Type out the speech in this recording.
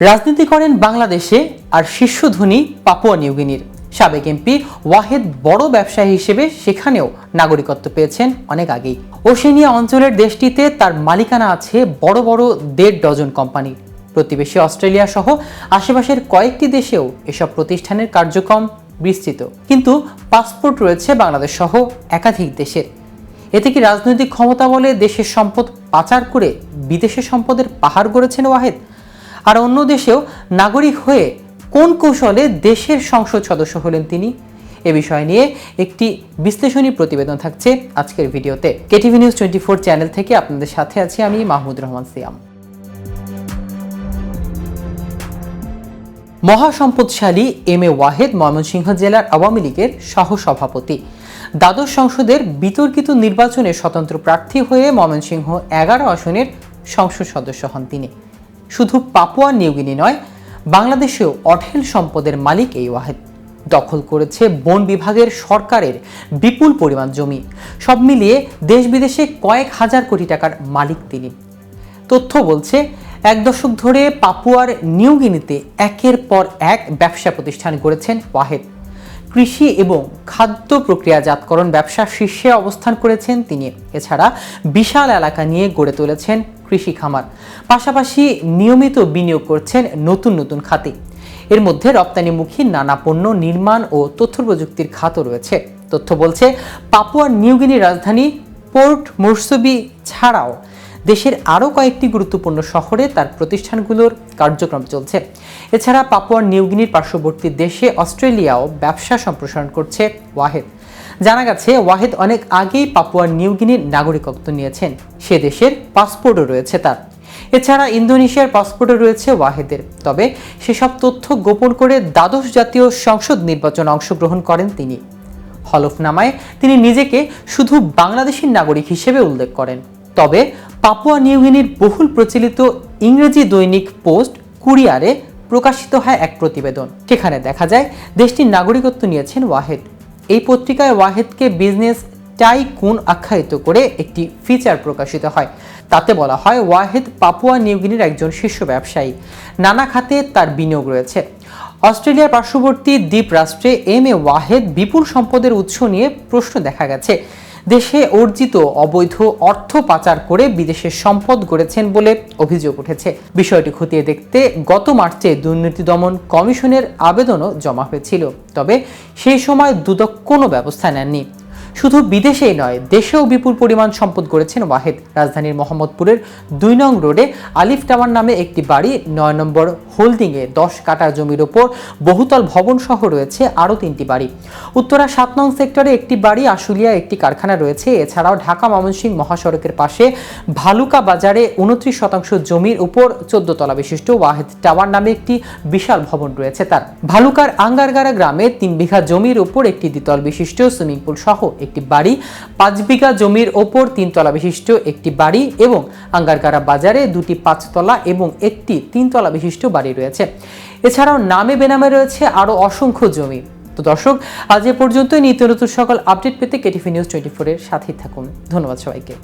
রাজনীতি করেন বাংলাদেশে আর শীর্ষ ধনী পাপুয়া নিউগিনির সাবেক এমপি ওয়াহেদ বড় ব্যবসায়ী হিসেবে সেখানেও নাগরিকত্ব পেয়েছেন অনেক আগেই। ওশেনিয়া অঞ্চলের দেশটিতে তার মালিকানা আছে বড় বড় দেড় ডজন কোম্পানি। প্রতিবেশী অস্ট্রেলিয়া সহ আশেপাশের কয়েকটি দেশেও এসব প্রতিষ্ঠানের কার্যক্রম বিস্তৃত। কিন্তু পাসপোর্ট রয়েছে বাংলাদেশ সহ একাধিক দেশের। এতে কি রাজনৈতিক ক্ষমতা বলে দেশের সম্পদ পাচার করে বিদেশের সম্পদের পাহাড় গড়েছেন ওয়াহেদ? আর অন্য দেশেও নাগরিক হয়ে কোন কৌশলে দেশের সংসদ সদস্য হলেন তিনি? এ বিষয় নিয়ে একটি বিশ্লেষণী প্রতিবেদন থাকছে আজকের ভিডিওতে। KTV news twenty four channel থেকে আপনাদের সাথে আছি আমি মাহমুদ রহমান সিয়াম। মহাসম্পদশালী এম এ ওয়াহেদ ময়মনসিংহ জেলার আওয়ামী লীগের সহসভাপতি। দ্বাদশ সংসদের বিতর্কিত নির্বাচনে স্বতন্ত্র প্রার্থী হয়ে ময়মনসিংহ এগারো আসনের সংসদ সদস্য হন তিনি। শুধু পাপুয়া নিউগিনি নয়, বাংলাদেশেও অঢেল সম্পদের মালিক এই ওয়াহেদ। দখল করেছে বন বিভাগের সরকারের বিপুল পরিমাণ জমি। সব মিলিয়ে দেশ বিদেশে কয়েক হাজার কোটি টাকার মালিক তিনি। তথ্য বলছে, এক দশক ধরে পাপুয়ার নিউগিনিতে একের পর এক ব্যবসা প্রতিষ্ঠান গড়েছেন ওয়াহেদ। কৃষি এবং খাদ্য প্রক্রিয়াজাতকরণ ব্যবসা শীর্ষে অবস্থান করেছেন তিনি। এছাড়া বিশাল এলাকা নিয়ে গড়ে তুলেছেন কৃষি খামার। পাশাপাশি নিয়মিত বিনিয়োগ করছেন নতুন নতুন খাতে। এর মধ্যে রপ্তানিমুখী নানা পণ্য নির্মাণ ও তথ্য প্রযুক্তির খাতও রয়েছে। তথ্য বলছে, পাপুয়া নিউগিনির রাজধানী পোর্ট মোরসবি ছাড়াও দেশের আরও কয়েকটি গুরুত্বপূর্ণ শহরে তার প্রতিষ্ঠানগুলোর কার্যক্রম চলছে। এছাড়া পাপুয়া নিউগিনির পার্শ্ববর্তী দেশে অস্ট্রেলিয়াও ব্যবসা সম্প্রসারণ করছে ওয়াহেদ। জানা গেছে, ওয়াহেদ অনেক আগেই পাপুয়া নিউগিনির নাগরিকত্ব নিয়েছেন। সে দেশের পাসপোর্টও রয়েছে তার। এছাড়া ইন্দোনেশিয়ার পাসপোর্টও রয়েছে ওয়াহেদের। তবে সেসব তথ্য গোপন করে দ্বাদশ জাতীয় সংসদ নির্বাচনে অংশগ্রহণ করেন তিনি। হলফনামায় তিনি নিজেকে শুধু বাংলাদেশী নাগরিক হিসেবে উল্লেখ করেন। তবে পাপুয়া নিউগিনির বহুল প্রচলিত ইংরেজি দৈনিক পোস্ট কুরিয়ারে প্রকাশিত হয় এক প্রতিবেদন। সেখানে দেখা যায়, দেশটির নাগরিকত্ব নিয়েছেন ওয়াহেদ। এই পত্রিকায় ওয়াহেদকে বিজনেস টাই টাইকুন আখ্যায়িত করে একটি ফিচার প্রকাশিত হয়। তাতে বলা হয়, ওয়াহেদ পাপুয়া নিউগিনির একজন শীর্ষ ব্যবসায়ী। নানা খাতে তার বিনিয়োগ রয়েছে। অস্ট্রেলিয়ার পার্শ্ববর্তী দ্বীপ রাষ্ট্রে এম এ ওয়াহেদ বিপুল সম্পদের উৎস নিয়ে প্রশ্ন দেখা গেছে। দেশে অর্জিত অবৈধ অর্থ পাচার করে বিদেশের সম্পদ গড়েছেন বলে অভিযোগ উঠেছে। বিষয়টি খতিয়ে দেখতে গত মার্চে দুর্নীতি দমন কমিশনের আবেদনও জমা হয়েছিল। তবে সেই সময় দুদক কোনো ব্যবস্থা নেননি। শুধু বিদেশেই নয়, দেশেও বিপুল পরিমাণ সম্পদ গড়েছেন ওয়াহেদ। রাজধানীর মোহাম্মদপুরের দুই নং রোডে আলিফ টাওয়ার নামে একটি বাড়ি, নয় নম্বর হোল্ডিংয়ে দশ কাটা জমির ওপর বহুতল ভবন সহ রয়েছে আরও তিনটি বাড়ি। উত্তরা সাত নং সেক্টরে একটি বাড়ি, আশুলিয়া একটি কারখানা রয়েছে। এছাড়াও ঢাকা ময়মনসিংহ মহাসড়কের পাশে ভালুকা বাজারে উনত্রিশ শতাংশ জমির উপর চোদ্দ তলা বিশিষ্ট ওয়াহেদ টাওয়ার নামে একটি বিশাল ভবন রয়েছে তার। ভালুকার আঙ্গারগাড়া গ্রামে তিন বিঘা জমির উপর একটি দ্বিতল বিশিষ্ট সুইমিং পুল সহ একটি বাড়ি, পাঁচ বিঘা জমির ওপর তিনতলা বিশিষ্ট একটি বাড়ি এবং আঙ্গারকারা বাজারে দুটি পাঁচতলা এবং একটি তিনতলা বিশিষ্ট বাড়ি রয়েছে। এছাড়াও নামে বেনামে রয়েছে আরও অসংখ্য জমি। তো দর্শক, আজ এ পর্যন্তই। নিত্য নতুন সকল আপডেট পেতে কেটিভি নিউজ টোয়েন্টি ফোরের সাথেই থাকুন। ধন্যবাদ সবাইকে।